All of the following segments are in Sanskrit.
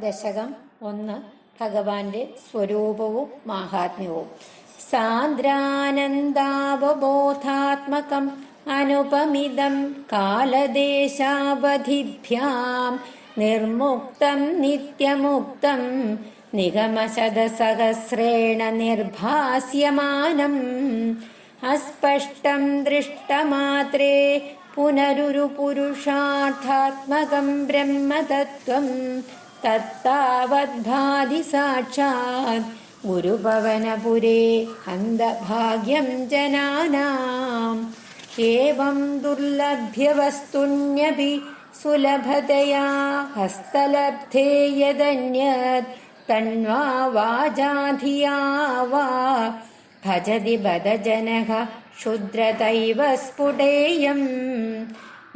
ദശകം ഒന്ന് ഭഗവാന്റെ സ്വരൂപവും മാഹാത്മ്യവും. സാന്ദ്രാനന്ദാവബോധാത്മകം അനുപമിതം കാലദേശാവധിഭ്യാം നിർമുക്തം നിത്യമുക്തം നിഗമശതസഹസ്രേണ നിർഭാസ്യമാനം അസ്പഷ്ടം ദൃഷ്ടമാത്രേ പുനരുരു പുരുഷാർത്ഥാത്മകം ബ്രഹ്മതത്വം तत्तावद्धादिसाक्षात् गुरुभवनपुरे अन्दभाग्यं जनानाम्। एवं दुर्लभ्यवस्तुन्यपि सुलभतया हस्तलब्धे यदन्यत् तन्वा वाजाधिया वा भजति बदजनः क्षुद्रतैव स्फुटेयम्।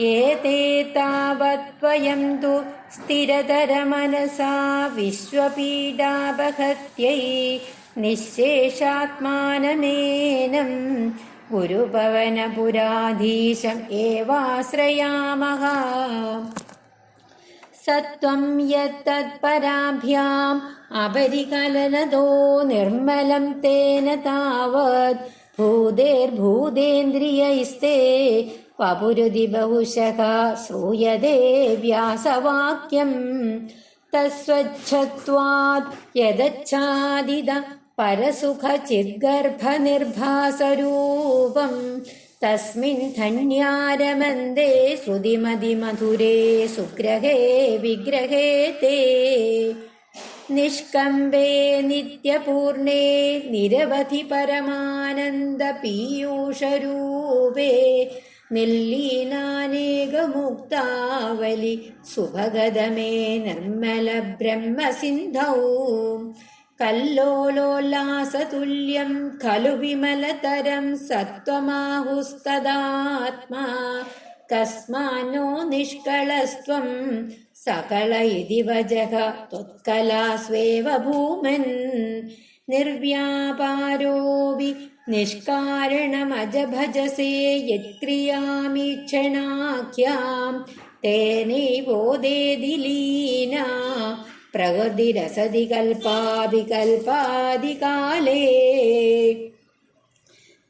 एते तावत्त्वयं तु स्थिरतरमनसा विश्वपीडापहत्यै निःशेषात्मानमेनं गुरुपवनपुराधीशम् एवाश्रयामः। सत्त्वं यत्तत्पराभ्याम् अपरिकलनतो निर्मलं तेन तावत् भूतेर्भूतेन्द्रियैस्ते वपुरुदि बहुशः श्रूयते व्यासवाक्यम्। तस्वच्छत्वात् यदच्छादिद परसुखचिद्गर्भनिर्भासरूपम्। तस्मिन् धन्यारमन्दे श्रुतिमदिमधुरे सुग्रहे विग्रहे ते। निष्कम्बे नित्यपूर्णे निरवधि परमानन्दपीयूषरूपे निल्लीनानेकमुक्तावलि सुभगदमे निर्मलब्रह्मसिन्धौ कल्लोलोल्लासतुल्यं खलु विमलतरं सत्त्वमाहुस्तदात्मा कस्मान्नो निष्कळस्त्वं सकल इति वजः त्वत्कला स्वेव भूमन् निर्व्यापारोऽपि निष्कारणमज भजसे यत्क्रियामीक्षणाख्यां तेनैवोदेदि लीना प्रकृतिरसदि कल्पाभिकल्पादिकाले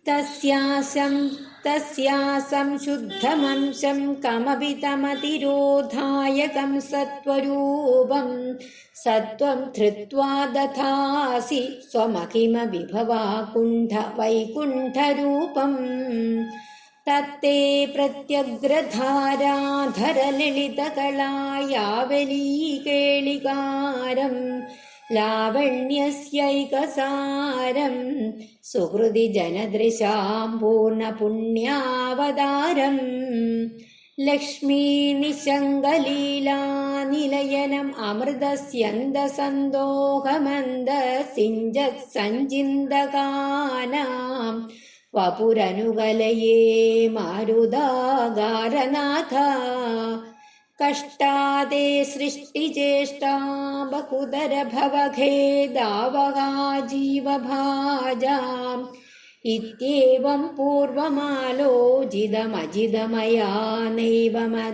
तस्यासं तस्यासं शुद्धमंशं कमपि तमतिरोधायकं सत्त्वरूपं सत्त्वं धृत्वा दधासि स्वमहिमविभवा कुण्ठ वैकुण्ठरूपम् तत्ते प्रत्यग्रधाराधरललितकलायावलीकेलिकारम् ലാവണ്യസ്യൈകസാരം സുഹൃതി ജനദൃശാം പൂർണ പുണ്യാവതാരം ലക്ഷ്മീ നിശങ്കലീലാനിലയനം. ലക്ഷ്മീനിശങ്കലീലാനിലയനം അമൃതസ്യന്തസന്തോഹമന്ദസിഞ്ചത് സഞ്ചിന്തകാനാം. വപുരനുകലയേ മാരുതാകാരനാഥ कष्टादे सृष्टिचेष्टा बहुदरभवखेदावगा जीवभाजाम् इत्येवं पूर्वमालोचितमजितमया नैवमद्याभिजाने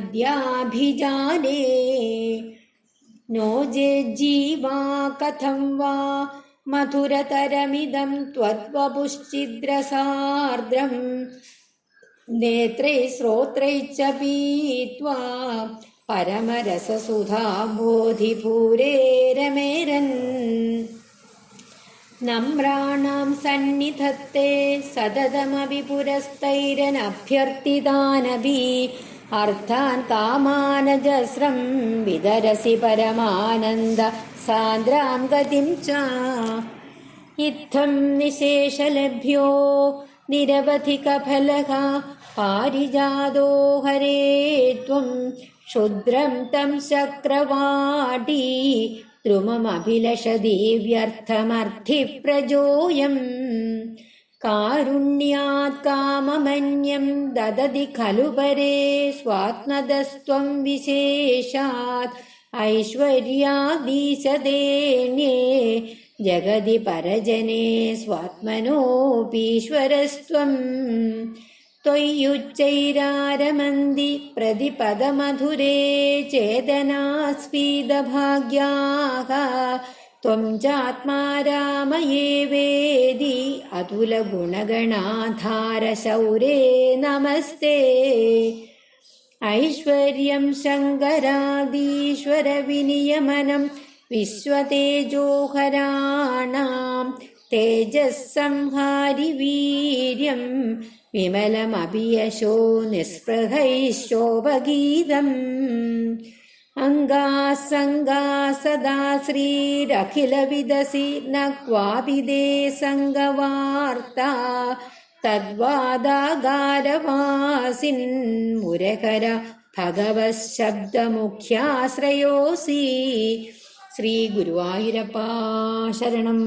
नो चेज्जीवा कथं वा मधुरतरमिदं त्वद्वपुश्चिद्रसार्द्रम्। नेत्रै श्रोत्रैश्च पीत्वा परमरससुधाम्बोधिपूरे रमेरन्। नम्राणां सन्निधत्ते सततमपि पुरस्तैरनभ्यर्थितानपि अर्थान् कामानजस्रं विदरसि परमानन्द सान्द्रां गतिं च। इत्थं निशेषलभ्यो निरवधिकफलः पारिजातो हरे त्वं क्षुद्रं तं शक्रवाटी द्रुममभिलषति व्यर्थमर्थिप्रजोऽयम् कारुण्यात् काममन्यं ददति खलु परे, स्वात्मदस्त्वं विशेषात्। ऐश्वर्यादीशदेन्ये जगति परजने स्वात्मनोऽपीश्वरस्त्वम् त्वय्युच्चैरारमन्ति प्रतिपदमधुरे चेतनास्फीदभाग्याः त्वं चात्मा रामये वेदि अतुलगुणगणाधारशौरे नमस्ते ऐश्वर्यं शङ्करादीश्वरविनियमनं विश्वतेजोहराणां तेजःसंहारि वीर्यं विमलमपि यशो निःस्पृहैशोभगीतम् अङ्गासङ्गा सदा श्रीरखिलविदसि न क्वापि दे सङ्गवार्ता तद्वादागारवासिन्मुरकर भगवः शब्दमुख्याश्रयोऽसि श्रीगुरुवायुरपा शरणम्